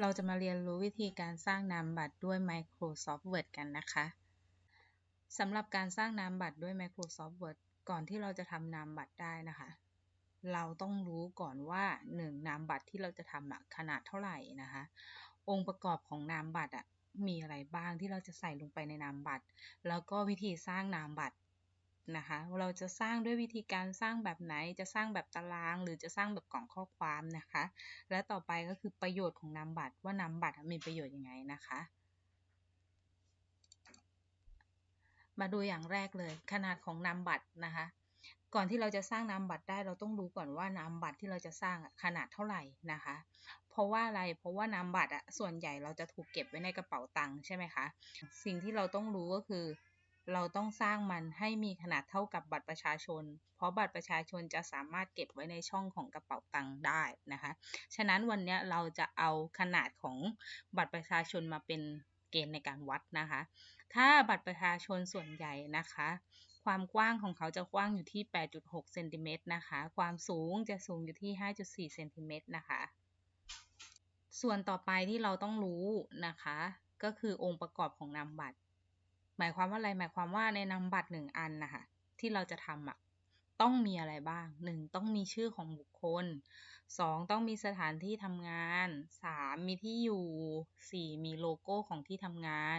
เราจะมาเรียนรู้วิธีการสร้างนามบัตรด้วย Microsoft Word กันนะคะ สำหรับการสร้างนามบัตรด้วย Microsoft Word ก่อนที่เราจะทำนามบัตรได้นะคะ เราต้องรู้ก่อนว่า 1. นามบัตรที่เราจะทำขนาดเท่าไหร่นะคะ องค์ประกอบของนามบัตรมีอะไรบ้างที่เราจะใส่ลงไปในนามบัตร แล้วก็วิธีสร้างนามบัตร นะคะ เราจะสร้างด้วยวิธีการสร้างแบบไหน จะสร้างแบบตาราง หรือจะสร้างแบบกล่องข้อความนะคะ และต่อไปก็คือประโยชน์ของนามบัตรว่านามบัตรมีประโยชน์ยังไงนะคะ มาดูอย่างแรกเลย ขนาดของนามบัตรนะคะก่อนที่เราจะสร้างนามบัตรได้เราต้องรู้ก่อนว่านามบัตรที่เราจะสร้างขนาดเท่าไหร่นะคะ เพราะว่าอะไรเพราะว่านามบัตรอะส่วนใหญ่เราจะถูกเก็บไว้ในกระเป๋าตังค์ใช่ไหมคะสิ่งที่เราต้องรู้ก็คือ เราต้องสร้างมันให้มีขนาดเท่ากับบัตรประชาชน เพราะบัตรประชาชนจะสามารถเก็บไว้ในช่องของกระเป๋าตังค์ได้นะคะ ฉะนั้นวันนี้เราจะเอาขนาดของบัตรประชาชนมาเป็นเกณฑ์ในการวัดนะคะ ถ้าบัตรประชาชนส่วนใหญ่นะคะ ความกว้างของเขาจะกว้างอยู่ที่ 8.6เซนติเมตรนะคะ ความสูงจะสูงอยู่ที่ 5.4เซนติเมตรนะคะ ส่วนต่อไปที่เราต้องรู้นะคะ ก็คือองค์ประกอบของนามบัตร หมายความว่าอะไรหมายความว่าในนามบัตรหนึ่งอันนะคะที่เราจะทำอะต้องมีอะไรบ้างหนึ่งต้องมีชื่อของบุคคลสองต้องมีสถานที่ทำงานสามมีที่อยู่สี่มีโลโก้ของที่ทำงาน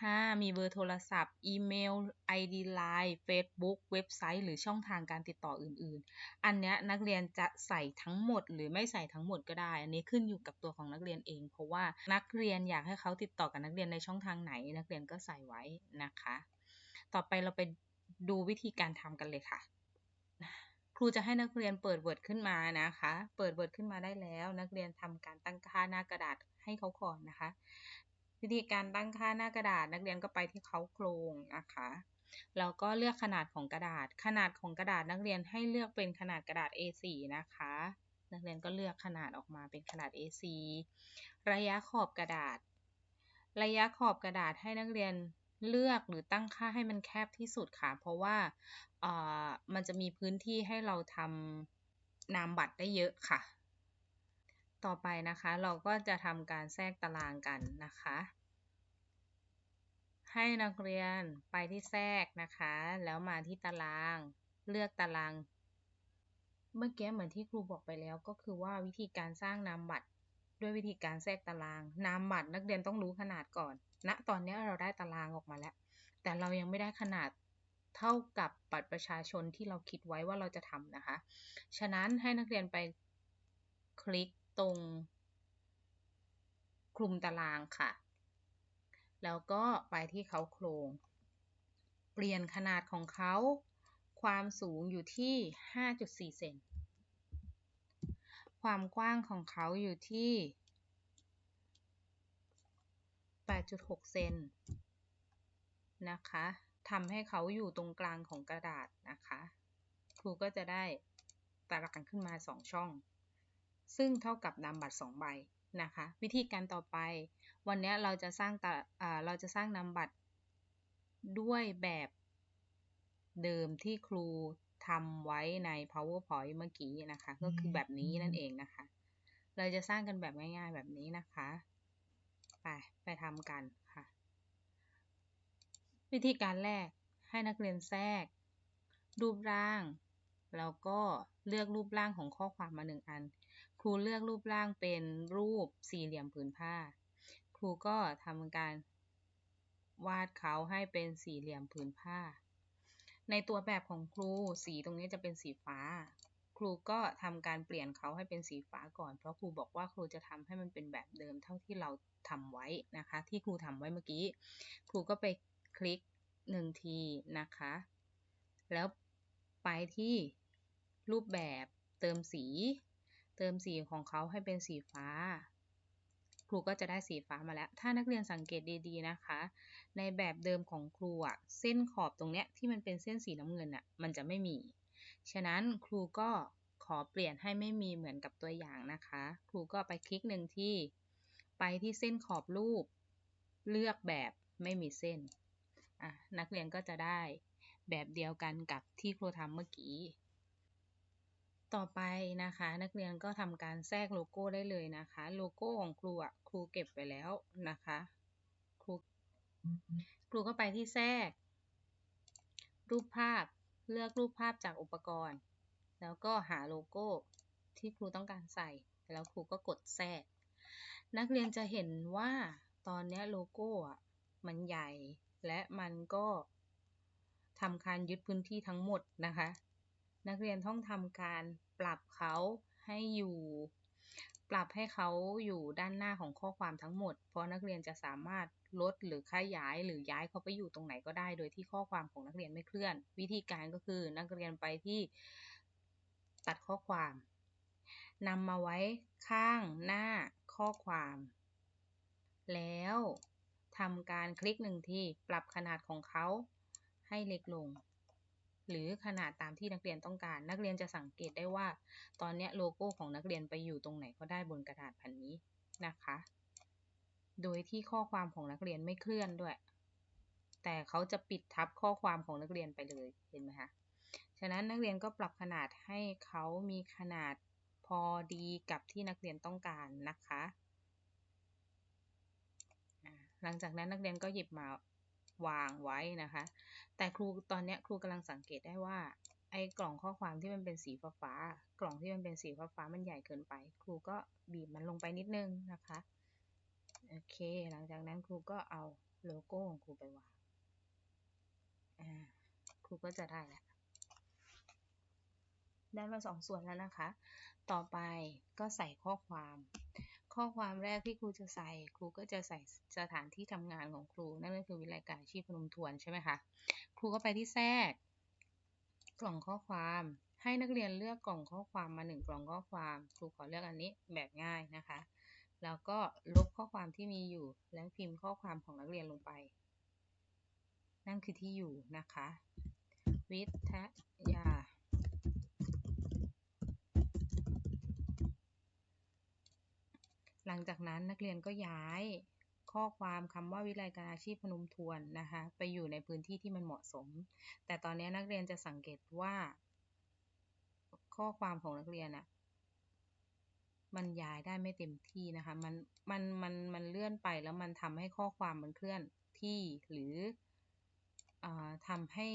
5. มีเบอร์โทรศัพท์ อีเมล ID Line Facebook เว็บไซต์ หรือช่องทางการติดต่ออื่น ๆ อันนี้นักเรียนจะใส่ทั้งหมด หรือไม่ใส่ทั้งหมดก็ได้ อันนี้ขึ้นอยู่กับตัวของนักเรียนเอง เพราะว่านักเรียนอยากให้เขาติดต่อกับนักเรียนในช่องทางไหน นักเรียนก็ใส่ไว้นะคะ ต่อไปเราไปดูวิธีการทำกันเลยค่ะ ครูจะให้นักเรียนเปิด Word ขึ้นมานะคะ เปิด Word ขึ้นมาได้แล้ว นักเรียนทำการตั้งค่าหน้ากระดาษให้เขาก่อนนะคะ วิธีการตั้งค่าหน้ากระดาษนักเรียนก็ไปที่เขาโครงนะคะแล้วก็เลือกขนาดของกระดาษ ขนาดของกระดาษนักเรียนให้เลือกเป็นขนาดกระดาษ A4 นะคะ นักเรียนก็เลือกขนาดออกมาเป็นขนาด A4 ระยะขอบกระดาษ ระยะขอบกระดาษให้นักเรียนเลือกหรือตั้งค่าให้มันแคบที่สุดค่ะ เพราะว่ามันจะมีพื้นที่ให้เราทำนามบัตรได้เยอะค่ะ ต่อไปนะคะเราก็จะทำการแทรกตารางกันนะคะ ให้นักเรียนไปที่แทรกนะคะ แล้วมาที่ตารางเลือกตาราง เมื่อกี้เหมือนที่ครูบอกไปแล้วก็คือว่าวิธีการสร้างนามบัตร ด้วยวิธีการแทรกตาราง นามบัตรนักเรียนต้องรู้ขนาดก่อนณนะตอนนี้เราได้ตารางออกมาแล้ว แต่เรายังไม่ได้ขนาดเท่ากับบัตรประชาชนที่เราคิดไว้ว่าเราจะทำนะคะ ฉะนั้นให้นักเรียนไปคลิกตรง คลุมตารางค่ะ แล้วก็ไปที่เขาโครง เปลี่ยนขนาดของเขา ความสูงอยู่ที่ 5.4 เซน ความกว้างของเขาอยู่ที่ 8.6 เซนนะคะทำให้เขาอยู่ตรงกลางของกระดาษนะคะ ครูก็จะได้ตารางขึ้นมา 2 ช่อง ซึ่งเท่ากับนามบัตร 2 ใบนะคะ วิธีการต่อไป วันนี้เราจะสร้างตเราจะสร้างนามบัตรด้วยแบบเดิมที่ครูทำไว้ใน powerpoint เมื่อกี้นะคะ ก็คือแบบนี้นั่นเองนะคะ เราจะสร้างกันแบบง่ายๆแบบนี้นะคะ ไปไปทำกันค่ะ วิธีการแรกให้นักเรียนแทรก รูปร่าง แล้วก็เลือกรูปร่างของข้อความมาหนึ่งอัน ครูเลือกรูปร่างเป็นรูปสี่เหลี่ยมผืนผ้า รูก็ทำการวาดเขาให้เป็นสี่เหลี่ยมผืนผ้า ในตัวแบบของครูสีตรงนี้จะเป็นสีฟ้า ครูก็ทำการเปลี่ยนเขาให้เป็นสีฟ้าก่อน เพราะครูบอกว่าครูจะทำให้มันเป็นแบบเดิมเท่าที่เราทำไว้นะคะ ที่ครูทำไว้เมื่อกี้ ครูก็ไปคลิกหนึ่งทีนะคะ แล้วไปที่รูปแบบเติมสี เติมสีของเขาให้เป็นสีฟ้า รูก็จะได้สีฟ้ามาแล้ว ถ้านักเรียนสังเกตดีๆนะคะ ในแบบเดิมของครูอะเส้นขอบตรงเนี้ยที่มันเป็นเส้นสีน้ำเงินอะมันจะไม่มี ฉะนั้นครูก็ขอเปลี่ยนให้ไม่มีเหมือนกับตัวอย่างนะคะ ครูก็ไปคลิกหนึ่งที่ ไปที่เส้นขอบรูป เลือกแบบไม่มีเส้นอะนักเรียนก็จะได้แบบเดียวกันกับที่ครูทำเมื่อกี้ ต่อไปนะคะ นักเรียนก็ทำการแทรกโลโก้ได้เลยนะคะ โลโก้ของครูอะครูเก็บไปแล้วนะคะครูครูก็ไปที่แทรก รูปภาพเลือกรูปภาพจากอุปกรณ์ แล้วก็หาโลโก้ที่ครูต้องการใส่ แล้วครูก็กดแทรก นักเรียนจะเห็นว่าตอนนี้โลโก้อะมันใหญ่ และมันก็ทำการยึดพื้นที่ทั้งหมดนะคะ นักเรียนต้องทำการปรับเขาให้อยู่ ปรับให้เขาอยู่ด้านหน้าของข้อความทั้งหมด เพราะนักเรียนจะสามารถลดหรือขยายหรือย้ายเขาไปอยู่ตรงไหนก็ได้ โดยที่ข้อความของนักเรียนไม่เคลื่อน วิธีการก็คือนักเรียนไปที่ตัดข้อความนำมาไว้ข้างหน้าข้อความ แล้วทำการคลิกหนึ่งที่ปรับขนาดของเขาให้เล็กลง หรือขนาดตามที่นักเรียนต้องการ นักเรียนจะสังเกตได้ว่า ตอนนี้โลโก้ของนักเรียนไปอยู่ตรงไหนก็ได้บนกระดาษแผ่นนี้นะคะ โดยที่ข้อความของนักเรียนไม่เคลื่อนด้วย แต่เขาจะปิดทับข้อความของนักเรียนไปเลยเห็นไหมคะฉะนั้นนักเรียนก็ปรับขนาดให้เขามีขนาดพอดีกับที่นักเรียนต้องการนะคะ หลังจากนั้นนักเรียนก็หยิบมา วางไว้นะคะ แต่ครูตอนนี้ครูกำลังสังเกตได้ว่าไอ้กล่องข้อความที่มันเป็นสีฟ้าฟากล่องที่มันเป็นสีฟ้าฟามันใหญ่เกินไป ครูก็บีบมันลงไปนิดนึงนะคะ โอเค หลังจากนั้นครูก็เอาโลโก้ของครูไปวางครูก็จะได้แล้วได้มาสองส่วนแล้วนะคะ ต่อไปก็ใส่ข้อความ ข้อความแรกที่ครูจะใส่ครูก็จะใส่สถานที่ทำงานของครู นั่นก็คือวิทยาการชีพพนมทวนใช่ไหมคะครูก็ไปที่แทรก กล่องข้อความให้นักเรียนเลือกกล่องข้อความมาหนึ่งกล่องข้อความครูขอเลือกอันนี้แบบง่ายนะคะ แล้วก็ลบข้อความที่มีอยู่แล้วพิมพ์ข้อความของนักเรียนลงไป นั่นคือที่อยู่นะคะ วิทยา หลังจากนั้นนักเรียนก็ย้ายข้อความคำว่าวิไลการอาชีพพนมทวนนะคะไปอยู่ในพื้นที่ที่มันเหมาะสม แต่ตอนนี้นักเรียนจะสังเกตว่า ข้อความของนักเรียนอะมันย้ายได้ไม่เต็มที่นะคะมันมันมันมันเลื่อนไปแล้วมันทำให้ข้อความมันเคลื่อนที่หรืออทำให้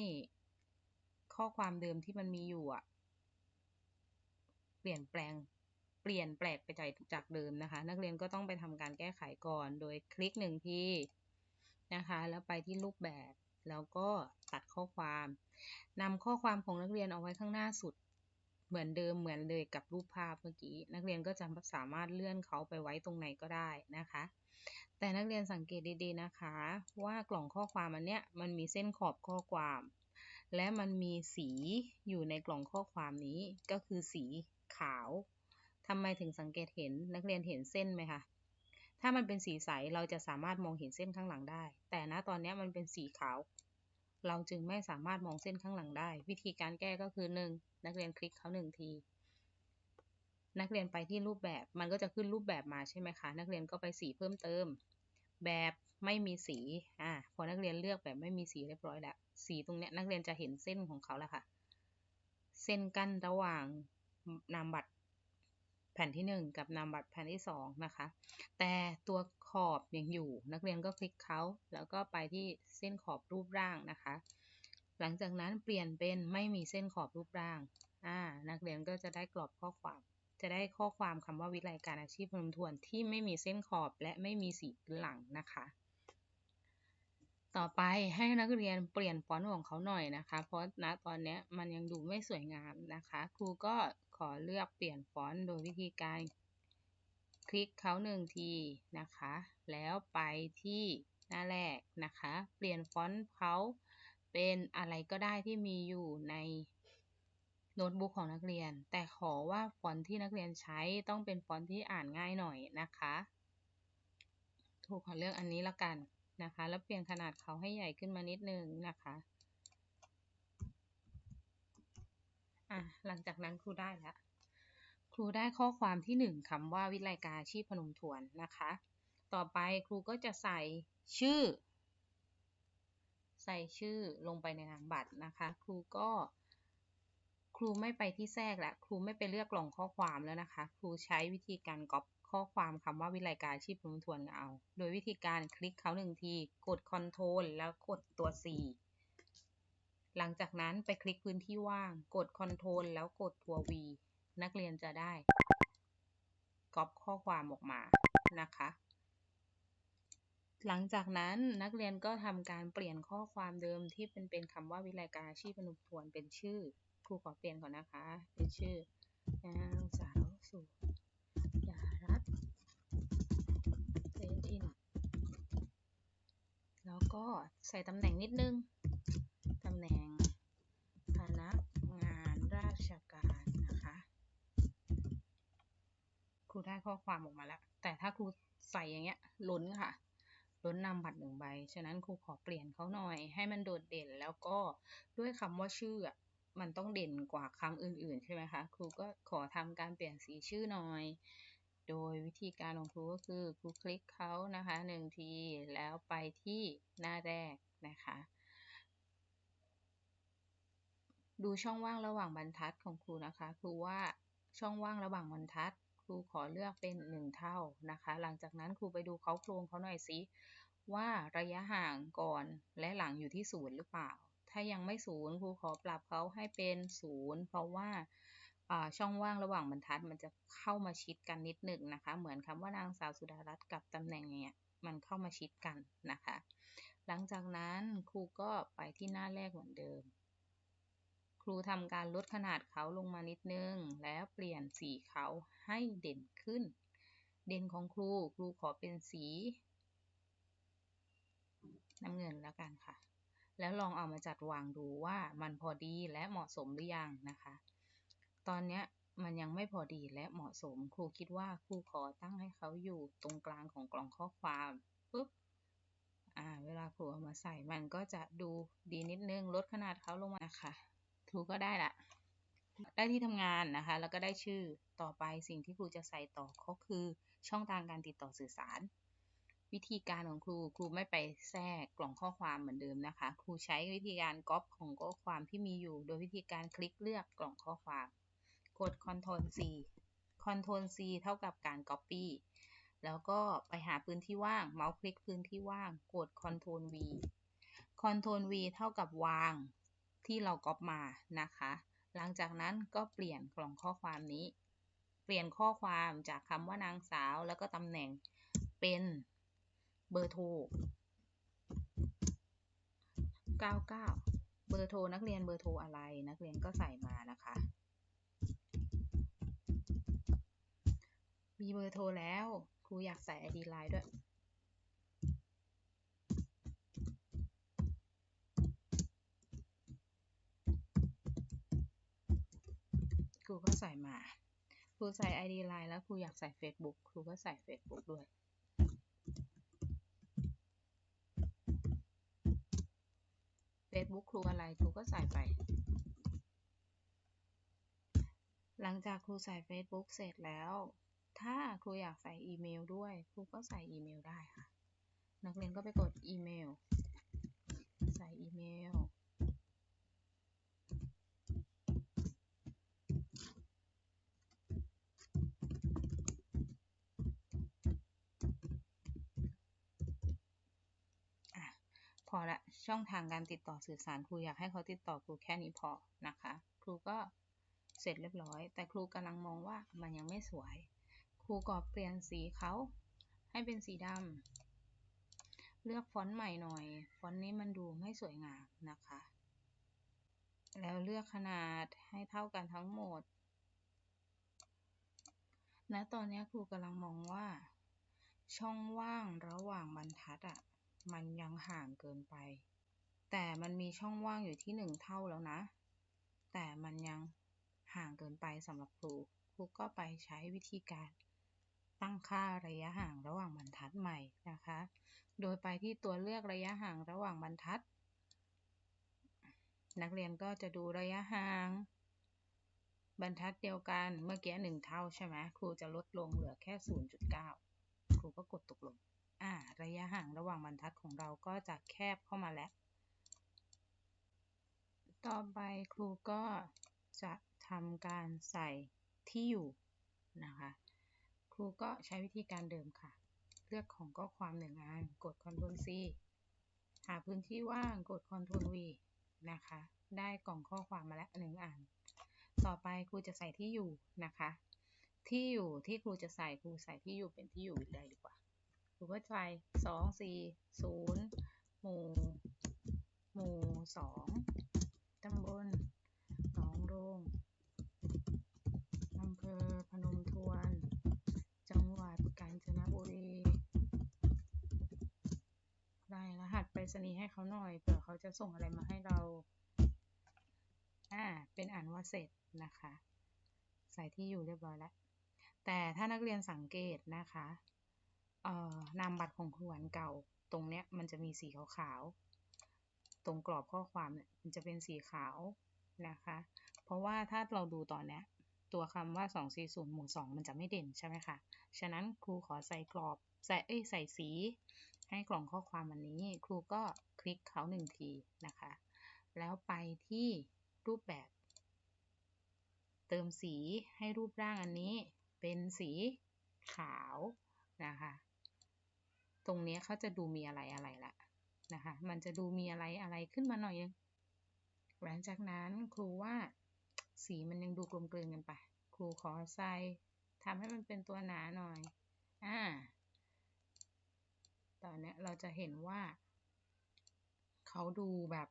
ข้อความเดิมที่มันมีอยู่อะเปลี่ยนแปลง เปลี่ยนแปลกไปจากจากเดิมนะคะ นักเรียนก็ต้องไปทำการแก้ไขก่อน โดยคลิกหนึ่งทีนะคะ แล้วไปที่รูปแบบแล้วก็ตัดข้อความนำข้อความของนักเรียนเอาไว้ข้างหน้าสุด เหมือนเดิมเหมือนเลยกับรูปภาพเมื่อกี้ นักเรียนก็จะสามารถเลื่อนเขาไปไว้ตรงไหนก็ได้นะคะ แต่นักเรียนสังเกตดีๆนะคะ ว่ากล่องข้อความอันเนี้ยมันมีเส้นขอบข้อความ และมันมีสีอยู่ในกล่องข้อความนี้ก็คือสีขาว ทำไมถึงสังเกตเห็นนักเรียนเห็นเส้นไหมคะถ้ามันเป็นสีใสเราจะสามารถมองเห็นเส้นข้างหลังได้ แต่ณตอนนี้มันเป็นสีขาว เราจึงไม่สามารถมองเส้นข้างหลังได้ วิธีการแก้ก็คือ 1. นักเรียนคลิกเขาหนึ่งที นักเรียนไปที่รูปแบบมันก็จะขึ้นรูปแบบมาใช่ไหมคะ นักเรียนก็ไปสีเพิ่มเติม แบบไม่มีสีอ่าพอนักเรียนเลือกแบบไม่มีสีเรียบร้อยแล้ว สีตรงเนี้ยนักเรียนจะเห็นเส้นของเขาแล้วค่ะ เส้นกั้นระหว่างนามบัตร ผ่นที่ 1 กับนามบัตรแผ่นที่ 2 นะคะ แต่ตัวขอบยังอยู่ นักเรียนก็คลิกเขาแล้วก็ไปที่เส้นขอบรูปร่างนะคะ หลังจากนั้นเปลี่ยนเป็นไม่มีเส้นขอบรูปร่างอ่านักเรียนก็จะได้กรอบข้อความ จะได้ข้อความคำว่าวิไลการอาชีพพนมทวนที่ไม่มีเส้นขอบและไม่มีสีหลังนะคะ ต่อไปให้นักเรียนเปลี่ยนฟอนต์ของเขาหน่อยนะคะ เพราะณตอนนี้มันยังดูไม่สวยงามนะคะ ครูก็ อเลือกเปลี่ยนฟอนต์โดยวิธีการคลิกเขาหนึ่งทีนะคะ แล้วไปที่หน้าแรกนะคะ เปลี่ยนฟอนต์เขาเป็นอะไรก็ได้ที่มีอยู่ในโน้ตบุ๊กของนักเรียน แต่ขอว่าฟอนต์ที่นักเรียนใช้ต้องเป็นฟอนต์ที่อ่านง่ายหน่อยนะคะถูกขอเลือกอันนี้ละกันนะคะ แล้วเปลี่ยนขนาดเขาให้ใหญ่ขึ้นมานิดนึงนะคะอะ หลังจากนั้นครูได้แล้ว ครูได้ข้อความที่ 1คำว่าวิไลการชีพพนมทวนนะคะ ต่อไปครูก็จะใส่ชื่อ ใส่ชื่อลงไปในนามบัตรนะคะ ครูก็ ครูไม่ไปที่แทรกและครูไม่ไปเลือกกล่องข้อความแล้วนะคะ ครูใช้วิธีการก๊อปข้อความคำว่าวิไลการชีพรวมทวนเอา โดยวิธีการคลิกเขาหนึ่งที กด Ctrl แล้วกดตัว C หลังจากนั้นไปคลิกพื้นที่ว่าง กด Ctrl แล้วกดตัว V นักเรียนจะได้ก๊อปข้อความออกมานะคะ หลังจากนั้นนักเรียนก็ทำการเปลี่ยนข้อความเดิมที่เป็นเป็นคำว่าวิไลการอาชีพรวมทวนเป็นชื่อครูขอเปลี่ยนก่อนนะคะ เป็นชื่อนางสาวสุยารัตน์เซนอิน แล้วก็ใส่ตำแหน่งนิดนึง แหน่งพนักงานราชการนะคะ ครูได้ข้อความออกมาแล้ว แต่ถ้าครูใส่อย่างเงี้ยล้นค่ะ ล้นนำบัตรหนึ่งใบ ฉะนั้นครูขอเปลี่ยนเขาหน่อย ให้มันโดดเด่นแล้วก็ด้วยคำว่าชื่อมันต้องเด่นกว่าคำอื่นๆ ใช่ไหมคะ ครูก็ขอทำการเปลี่ยนสีชื่อหน่อย โดยวิธีการของครูก็คือครูคลิกเขานะคะหนึ่งทีแล้วไปที่หน้าแรกนะคะ ดูช่องว่างระหว่างบรรทัดของครูนะคะ ครูว่าช่องว่างระหว่างบรรทัด ครูขอเลือกเป็นหนึ่งเท่านะคะ หลังจากนั้นครูไปดูเขาโครงเขาหน่อยสิว่าระยะห่างก่อนและหลังอยู่ที่ศูนย์หรือเปล่า ถ้ายังไม่ศูนย์ครูขอปรับเขาให้เป็นศูนย์เพราะว่าช่องว่างระหว่างบรรทัดมันจะเข้ามาชิดกันนิดหนึ่งนะคะ เหมือนคำว่านางสาวสุดารัตน์กับตำแหน่งเนี่ยมันเข้ามาชิดกันนะคะ หลังจากนั้นครูก็ไปที่หน้าแรกเหมือนเดิม ครูทำการลดขนาดเขาลงมานิดนึง แล้วเปลี่ยนสีเขาให้เด่นขึ้น เด่นของครูครูขอเป็นสีน้ำเงินแล้วกันค่ะ แล้วลองเอามาจัดวางดูว่ามันพอดีและเหมาะสมหรือยังนะคะ ตอนนี้มันยังไม่พอดีและเหมาะสม ครูคิดว่าครูขอตั้งให้เขาอยู่ตรงกลางของกล่องข้อความปุ๊บอ่าเวลาครูเอามาใส่มันก็จะดูดีนิดนึงลดขนาดเขาลงมาค่ะ ครูก็ได้ละ ได้ที่ทำงานนะคะ แล้วก็ได้ชื่อต่อไปสิ่งที่ครูจะใส่ต่อก็คือช่องทางการติดต่อสื่อสาร วิธีการของครูครูไม่ไปแทรกกล่องข้อความเหมือนเดิมนะคะ ครูใช้วิธีการก๊อปของข้อความที่มีอยู่ โดยวิธีการคลิกเลือกกล่องข้อความ กด Ctrl C Ctrl C เท่ากับการ Copy แล้วก็ไปหาพื้นที่ว่าง เมาส์คลิกพื้นที่ว่าง กด Ctrl V Ctrl V เท่ากับวาง ที่เราก๊อปมานะคะ หลังจากนั้นก็เปลี่ยนกล่องข้อความนี้ เปลี่ยนข้อความจากคำว่านางสาวแล้วก็ตำแหน่งเป็นเบอร์โทร 99 เบอร์โทรนักเรียนเบอร์โทรอะไร นักเรียนก็ใส่มานะคะ มีเบอร์โทรแล้วครูอยากใส่ ID ไลน์ด้วย รูก็ใส่มา ครูใส่ ID ไลน์แล้วครูอยากใส่ Facebook ครูก็ใส่ Facebook ด้วย Facebook ครูอะไรครูก็ใส่ไป หลังจากครูใส่ Facebook เสร็จแล้ว ถ้าครูอยากใส่อีเมลด้วย ครูก็ใส่อีเมลได้ค่ะ นักเรียนก็ไปกดอีเมล ใส่อีเมล พอละ ช่องทางการติดต่อสื่อสารครูอยากให้เขาติดต่อครูแค่นี้พอนะคะ ครูก็เสร็จเรียบร้อย แต่ครูกำลังมองว่ามันยังไม่สวย ครูก็เปลี่ยนสีเขาให้เป็นสีดำเลือกฟอนต์ใหม่หน่อย ฟอนต์นี้มันดูไม่สวยงามนะคะ แล้วเลือกขนาดให้เท่ากันทั้งหมดณตอนนี้ครูกำลังมองว่า ช่องว่างระหว่างบรรทัดอะมันยังห่างเกินไป แต่มันมีช่องว่างอยู่ที่หนึ่งเท่าแล้วนะ แต่มันยังห่างเกินไปสำหรับครู ครูก็ไปใช้วิธีการตั้งค่าระยะห่างระหว่างบรรทัดใหม่นะคะ โดยไปที่ตัวเลือกระยะห่างระหว่างบรรทัด นักเรียนก็จะดูระยะห่าง บรรทัดเดียวกัน เมื่อกี้หนึ่งเท่าใช่ไหมครูจะลดลงเหลือแค่ 0.9 ครูก็กดตกลง อ่า ระยะห่างระหว่างบรรทัดของเราก็จะแคบเข้ามาแล้ว ต่อไปครูก็จะทำการใส่ที่อยู่นะคะ ครูก็ใช้วิธีการเดิมค่ะ เลือกของข้อความหนึ่งอัน กด Ctrl C หาพื้นที่ว่างกด Ctrl V นะคะ ได้กล่องข้อความมาแล้วหนึ่งอัน ต่อไปครูจะใส่ที่อยู่นะคะ ที่อยู่ที่ครูจะใส่ครูใส่ที่อยู่เป็นที่อยู่เลยดีกว่า ครูก็ใส่สองสี่ศูนย์หมู่หมู่สอง ตำบลหนองโรงอำเภอพนมทวน จังหวัดกาญจนบุรีได้รหัสไปรษณีย์ให้เขาหน่อยเผื่อเขาจะส่งอะไรมาให้เรา อ่า เป็นอ่านว่าเสร็จนะคะ ใส่ที่อยู่เรียบร้อยแล้ว แต่ถ้านักเรียนสังเกตนะคะ เอ่อนามบัตรของครูหวันเก่า ตรงเนี้ยมันจะมีสีขาวๆ ตรงกรอบข้อความเนี่ยมันจะเป็นสีขาวนะคะ เพราะว่าถ้าเราดูตอนเนี้ยตัวคำว่า 240 หมู่ 2 มันจะไม่เด่นใช่ไหมคะ ฉะนั้นครูขอใส่กรอบใส่เอ้ยใส่สี ให้กล่องข้อความอันนี้ ครูก็คลิกเขาหนึ่งทีนะคะ แล้วไปที่รูปแบบ เติมสีให้รูปร่างอันนี้เป็นสีขาวนะคะ ตรงนี้เขาจะดูมีอะไรอะไรละ นะคะ มันจะดูมีอะไรอะไรขึ้นมาหน่อยนึงหลังจากนั้นครูว่าสีมันยังดูกลมกลืนกันไป ครูขอใส่ทำให้มันเป็นตัวหนาหน่อย อ่า ตอนนี้เราจะเห็นว่า เขาดูแบบ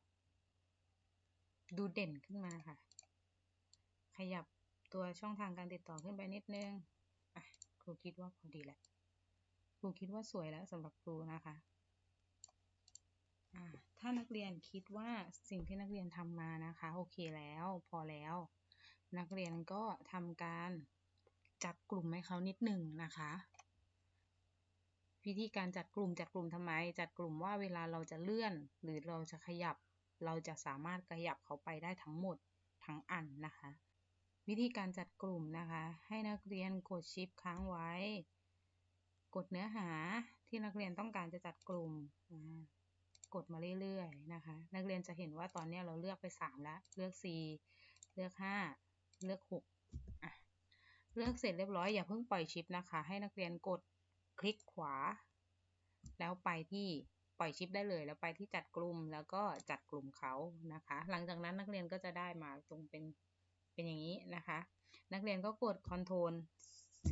ดูเด่นขึ้นมาค่ะ ขยับตัวช่องทางการติดต่อขึ้นไปนิดนึง อะ ครูคิดว่าพอดีแหละ ครูคิดว่าสวยแล้วสำหรับครูนะคะ ถ้านักเรียนคิดว่าสิ่งที่นักเรียนทำมานะคะ โอเคแล้วพอแล้ว นักเรียนก็ทำการจัดกลุ่มให้เขานิดหนึ่งนะคะวิธีการจัดกลุ่มจัดกลุ่มทำไม จัดกลุ่มว่าเวลาเราจะเลื่อน หรือเราจะขยับ เราจะสามารถขยับเขาไปได้ทั้งหมดทั้งอันนะคะ วิธีการจัดกลุ่มนะคะ ให้นักเรียนกดชิปค้างไว้ กดเนื้อหาที่นักเรียนต้องการจะจัดกลุ่ม กดมาเรื่อยๆนะคะ นักเรียนจะเห็นว่าตอนนี้เราเลือกไป 3 แล้ว เลือก4เลือก 5 เลือก6อะเลือกเสร็จเรียบร้อยอย่าเพิ่งปล่อยชิปนะคะ ให้นักเรียนกดคลิกขวา แล้วไปที่ปล่อยชิปได้เลย แล้วไปที่จัดกลุ่มแล้วก็จัดกลุ่มเขานะคะ หลังจากนั้นนักเรียนก็จะได้มาตรงเป็นเป็นอย่างนี้นะคะ นักเรียนก็กด Ctrl C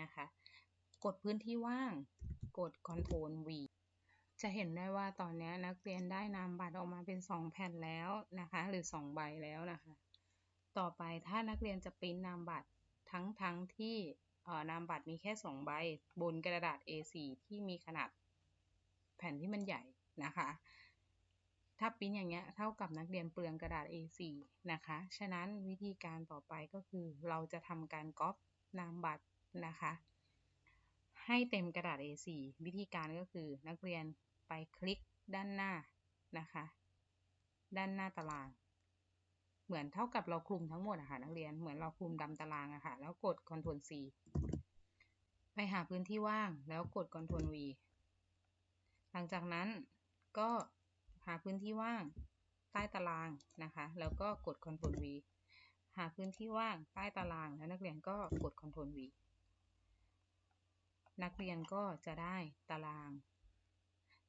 นะคะ กดพื้นที่ว่าง กด Ctrl V จะเห็นได้ว่าตอนนี้นักเรียนได้นามบัตรออกมาเป็น 2 แผ่นแล้วนะคะ หรือ 2 ใบแล้วนะคะ ต่อไปถ้านักเรียนจะปริ้นนามบัตรทั้งทั้งที่นามบัตรมีแค่ 2 ใบบนกระดาษ A4 ที่มีขนาดแผ่นที่มันใหญ่นะคะ ถ้าปริ้นอย่างเงี้ยเท่ากับนักเรียนเปลืองกระดาษ A4 นะคะ ฉะนั้นวิธีการต่อไปก็คือเราจะทำการก๊อปนามบัตรนะคะให้เต็มกระดาษ A4 วิธีการก็คือนักเรียน ไปคลิกด้านหน้านะคะ ด้านหน้าตาราง เหมือนเท่ากับเราคลุมทั้งหมดอะค่ะนักเรียนเหมือนเราคลุมดำตารางอะค่ะ แล้วกด Ctrl C ไปหาพื้นที่ว่างแล้วกด Ctrl V หลังจากนั้นก็หาพื้นที่ว่างใต้ตารางนะคะ แล้วก็กด Ctrl V หาพื้นที่ว่างใต้ตารางแล้วนักเรียนก็กด Ctrl V นักเรียนก็จะได้ตาราง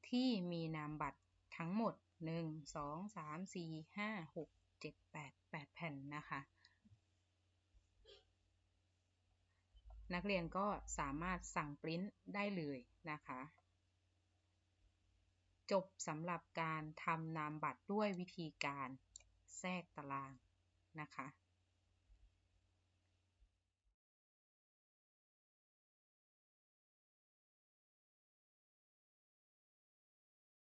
ที่มีนามบัตรทั้งหมด 1 2 3 4 5 6 7 8 8 แผ่นนะคะ นักเรียนก็สามารถสั่งปริ้นได้เลยนะคะ จบสำหรับการทำนามบัตรด้วยวิธีการแทรกตารางนะคะ